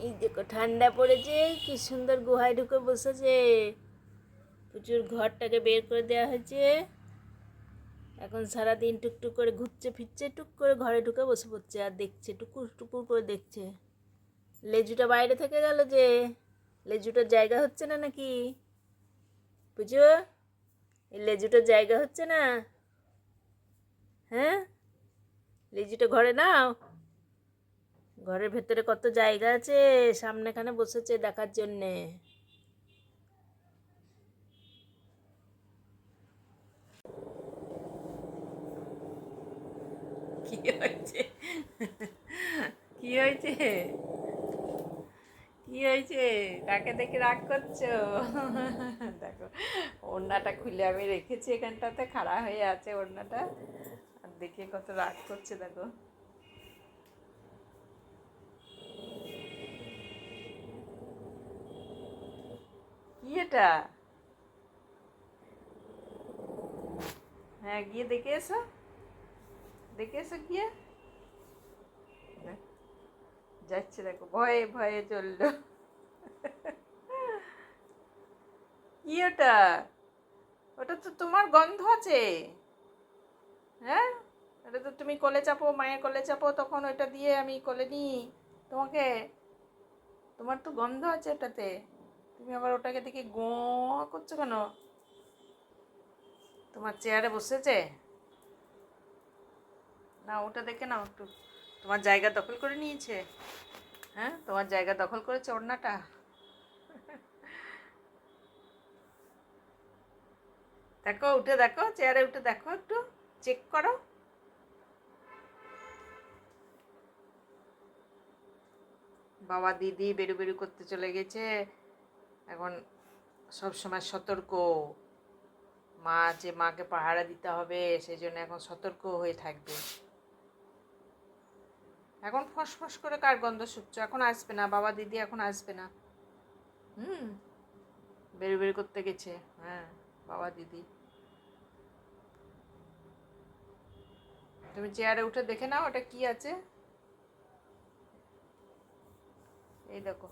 এই দেখো, ঠান্ডা পড়েছে, কি সুন্দর গুহায় ঢুকে বসেছে। প্রচুর ঘরটাকে বের করে দেওয়া হয়েছে। এখন সারাদিন টুকটুক করে ঘুরছে, ফিরছে, টুক করে ঘরে ঢুকে বসে পড়ছে আর দেখছে, টুকুর টুকুর করে দেখছে। লেজুটা বাইরে থেকে গেল যে, লেজুটার জায়গা হচ্ছে না নাকি? বুঝো? এই লেজুটার জায়গা হচ্ছে না? হ্যাঁ? লেজুটা ঘরে নাও। ঘরের ভেতরে কত জায়গা আছে? সামনেখানে বসেছে দেখার জন্যে। কি হয়েছে? কি হয়েছে? কি হয়েছে? দেখে রাগ করছ? দেখো, ওড়নাটা খুলে আমি রেখেছি এখানটাতে, খাড়া হয়ে আছে ওড়নাটা। আর দেখে কত রাগ করছে, দেখো। কি এটা হ্যাঁ গিয়ে দেখে এসো। দেখে এসো গিয়ে। যাচ্ছে দেখো, ভয়ে ভয়ে চলল। কি ওটা? ওটা তো তোমার গন্ধ আছে। হ্যাঁ? ওটা তো তুমি কোলে চাপো, মায়ের কোলে চাপো, তখন ওটা দিয়ে আমি কোলে নিই তোমাকে। তোমার তো গন্ধ আছে ওটাতে। তুমি আবার ওটাকে দেখে গো করছ কেন? তোমার চেয়ারে বসেছে? না, ওটা দেখে নাও একটু। তোমার জায়গা দখল করে নিয়েছে। হ্যাঁ তোমার জায়গা দখল করেছে ওড়নাটা। দেখো, উঠে দেখো, চেয়ারে উঠে দেখো একটু, চেক করো। বাবা, দিদি বেরু বেরু করতে চলে গেছে। এখন সব সময় সতর্ক। মা যে মাকে পাহারা দিতে হবে, সেই জন্য এখন সতর্ক হয়ে থাকবে। এখন ফসফস করে কার গন্ধ শুকছো? এখন আসবে না, বাবা দিদি এখন আসবে না। হুম, বের বের করতে গেছে। হ্যাঁ বাবা দিদি। তুমি চেয়ারে উঠে দেখে নাও ওটা কি আছে। এই দেখো।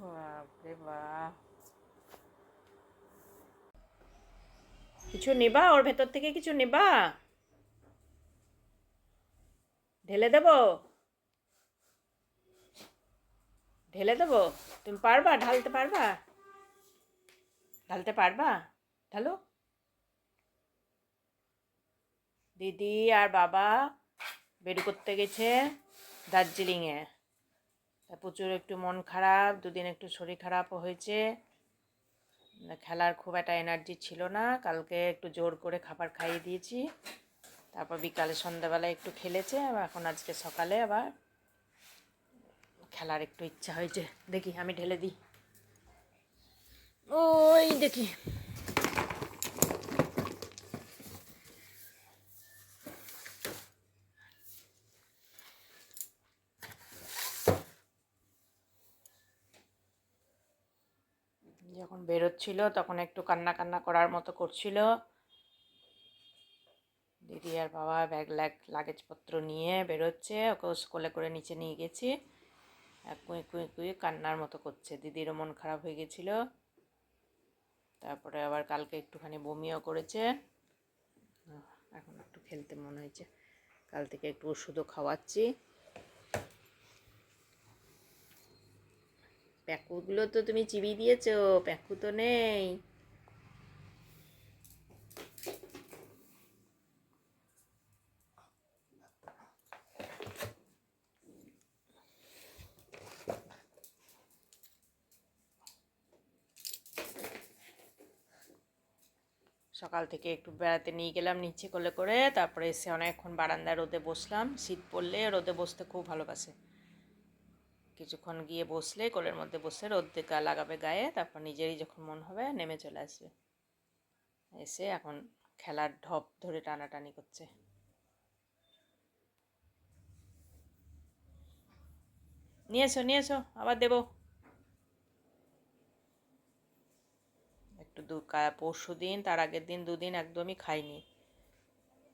বাপরে বাপ। কিছু নেবা? ওর ভেতর থেকে কিছু নেবা? ঢেলে দেব? ঢেলে দেবো? তুমি পারবা? ঢালতে পারবা? ঢালতে পারবা? ঢালো। দিদি আর বাবা বেরু করতে গেছে দার্জিলিংয়ে। প্রচুর একটু মন খারাপ, দুদিন একটু শরীর খারাপও হয়েছে। খেলার খুব একটা এনার্জি ছিল না। কালকে একটু জোর করে খাবার খাইয়ে দিয়েছি। তারপর বিকালে সন্ধ্যাবেলায় একটু খেলেছে এখন আজকে সকালে আবার খেলার একটু ইচ্ছা হয়েছে। দেখি, আমি ঢেলে দিই। ওই দেখি। যখন বেরোচ্ছিল তখন একটু কান্না কান্না করার মতো করছিল। দিদি আর বাবা ব্যাগ ল্যাগ, লাগেজপত্র নিয়ে বেরোচ্ছে, ওকে স্কুলে করে নিচে নিয়ে গেছি। কুঁই কুঁই কুঁই কান্নার মতো করছে। দিদিরও মন খারাপ হয়ে গেছিল। তারপরে আবার কালকে একটুখানি বমিও করেছে। এখন একটু খেলতে মনে হয়েছে। কাল থেকে একটু ওষুধও খাওয়াচ্ছি। প্যাকুগুলো তো তুমি চিবিয়ে দিয়েছ, প্যাকু তো নেই। সকাল থেকে একটু বেড়াতে নিয়ে গেলাম, নিচে কোলে করে। তারপরে এসে অনেকক্ষণ বারান্দায় রোদে বসলাম। শীত পড়লে রোদে বসতে খুব ভালোবাসে। কিছুক্ষণ গিয়ে বসলে, কোলের মধ্যে বসে রোদ দেখা লাগাবে গায়ে, তারপর নিজেরই যখন মন হবে নেমে চলে আসবে। এসে এখন খেলার ঢপ ধরে টানাটানি করছে। নিয়ে এসো নিয়ে এসো আবার দেবো। একটু দু পরশু দিন তার আগের দিন দুদিন একদমই খাইনি।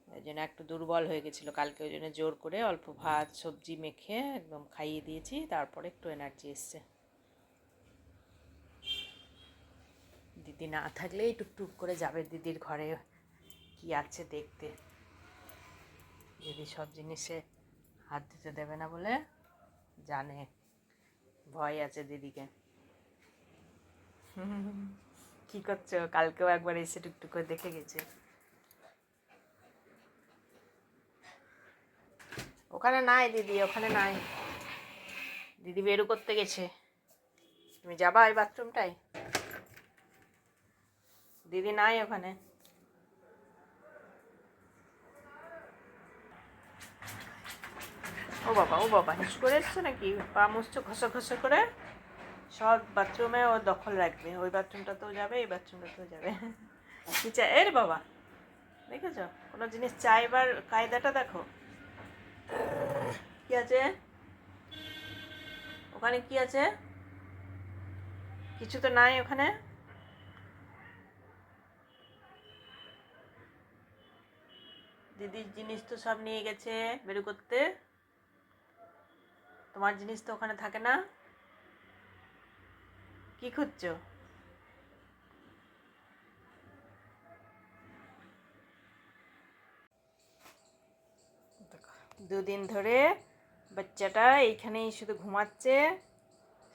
জন্য একটু দুর্বল হয়ে গেছিল। কালকে ওই জন্য জোর করে অল্প ভাত, সবজি মেখে একদম খাইয়ে দিয়েছি, তারপরে একটু এনার্জি এসছে। দিদি না থাকলেই টুকটুক করে যাবে দিদির ঘরে, কি আছে দেখতে। দিদি সব জিনিসে হাত দিতে দেবে না বলে জানে, ভয় আছে দিদিকে। কি করছ? কালকেও একবার এসে টুকটুক করে দেখে গেছে। ওখানে নাই দিদি, ওখানে নাই। দিদি বেরু করতে গেছে। তুমি যাবা এই বাথরুমটাই দিদি নাই ওখানে। ও বাবা ও বাবা, হিস করে এসছো নাকি? পা মুছছো ঘষা ঘষা করে? সব বাথরুমে ও দখল রাখবে। ওই বাথরুমটাতেও যাবে, এই বাথরুমটাতেও যাবে। কি চাই এর বাবা, দেখেছ? কোনো জিনিস চাইবার কায়দাটা দেখো। কি আছে? ওখানে কি আছে? কিছু তো নাই ওখানে। দিদির জিনিস তো সব নিয়ে গেছে বের করতে। তোমার জিনিস তো ওখানে থাকে না। কি খুঁজছো? দুদিন ধরে বাচ্চাটা এইখানেই শুধু ঘুমাচ্ছে,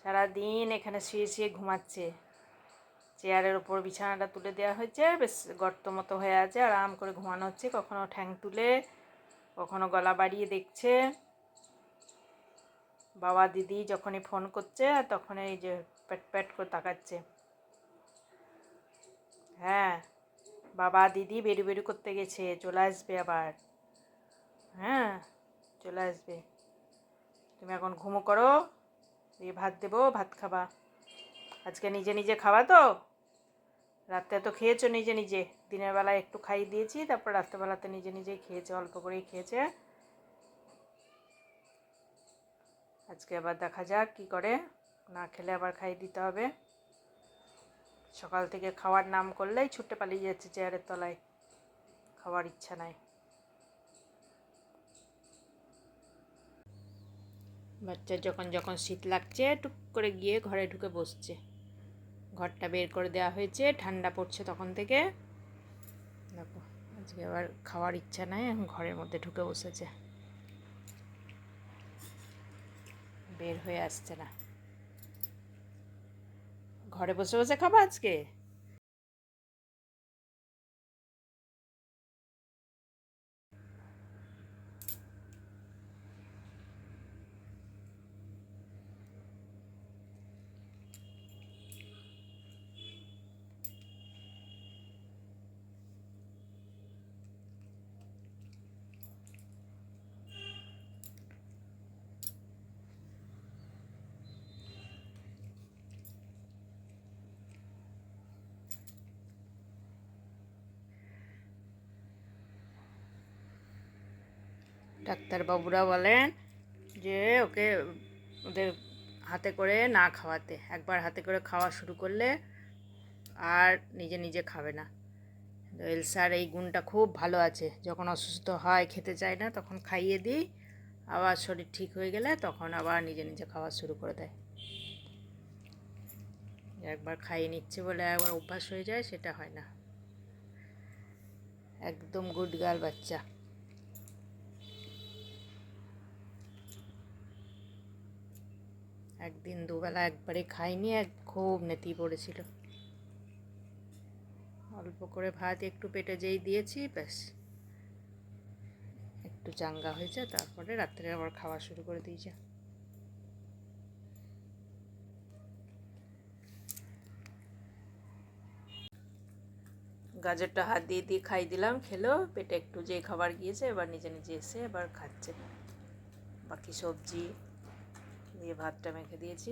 সারাদিন এখানে শুয়ে শুয়ে ঘুমাচ্ছে। চেয়ারের ওপর বিছানাটা তুলে দেওয়া হয়েছে, বেশ গর্ত মতো হয়ে আছে, আরাম করে ঘুমানো হচ্ছে, কখনো ঠ্যাং তুলে, কখনো গলা বাড়িয়ে দেখছে। বাবা দিদি যখনই ফোন করছে তখন এই যে প্যাট প্যাট করে তাকাচ্ছে। হ্যাঁ বাবা দিদি বেরু বেরু করতে গেছে, চলে আসবে আবার। হ্যাঁ চলে আসবে। তুমি এখন ঘুমো করো, দিয়ে ভাত দেবো, ভাত খাবা। আজকে নিজে নিজে খাওয়া তো? রাত্রে তো খেয়েছো নিজে নিজে। দিনের বেলায় একটু খাইয়ে দিয়েছি, তারপর রাত্রেবেলাতে নিজে নিজেই খেয়েছে, অল্প করেই খেয়েছে। আজকে আবার দেখা যাক কি করে। না খেলে আবার খাইয়ে দিতে হবে। সকাল থেকে খাওয়ার নাম করলেই ছুটে পালিয়ে যাচ্ছে চেয়ারের তলায়। খাওয়ার ইচ্ছা নাই। বাচ্চার যখন যখন শীত লাগছে, টুক করে গিয়ে ঘরে ঢুকে বসছে। ঘরটা বের করে দেওয়া হয়েছে, ঠান্ডা পড়ছে তখন থেকে। দেখো, আজকে আবার খাওয়ার ইচ্ছা নাই, এখন ঘরের মধ্যে ঢুকে বসেছে। বের হয়ে আসছে না। ঘরে বসে বসে খাব আজকে? ডাক্তারবাবুরা বলেন যে ওকে ওদের হাতে করে না খাওয়াতে, একবার হাতে করে খাওয়া শুরু করলে আর নিজে নিজে খাবে না। এলসার এই গুণটা খুব ভালো আছে, যখন অসুস্থ হয়, খেতে চায় না, তখন খাইয়ে দিই, আবার শরীর ঠিক হয়ে গেলে তখন আবার নিজে নিজে খাওয়া শুরু করে দেয়। একবার খাইয়ে নিচ্ছে বলে একবার অভ্যাস হয়ে যায়, সেটা হয় না। একদম গুড গার্ল বাচ্চা। একদিন দুবেলা একবারে খাইনি, এক খুব নেতি পড়েছিল। অল্প করে ভাত একটু পেটে যেই দিয়েছি, ব্যাস। একটু চাঙ্গা হয়েছে, তারপরে রাত্রে আবার খাওয়া শুরু করে দিয়েছে। গাজরটা হাত দিয়ে দিয়ে খাই দিলাম, খেলো, পেটে একটু যে খাবার গিয়েছে, এবার নিজে নিজে এসে এবার খাচ্ছে। বাকি সবজি দিয়ে ভাতটা মেখে দিয়েছি।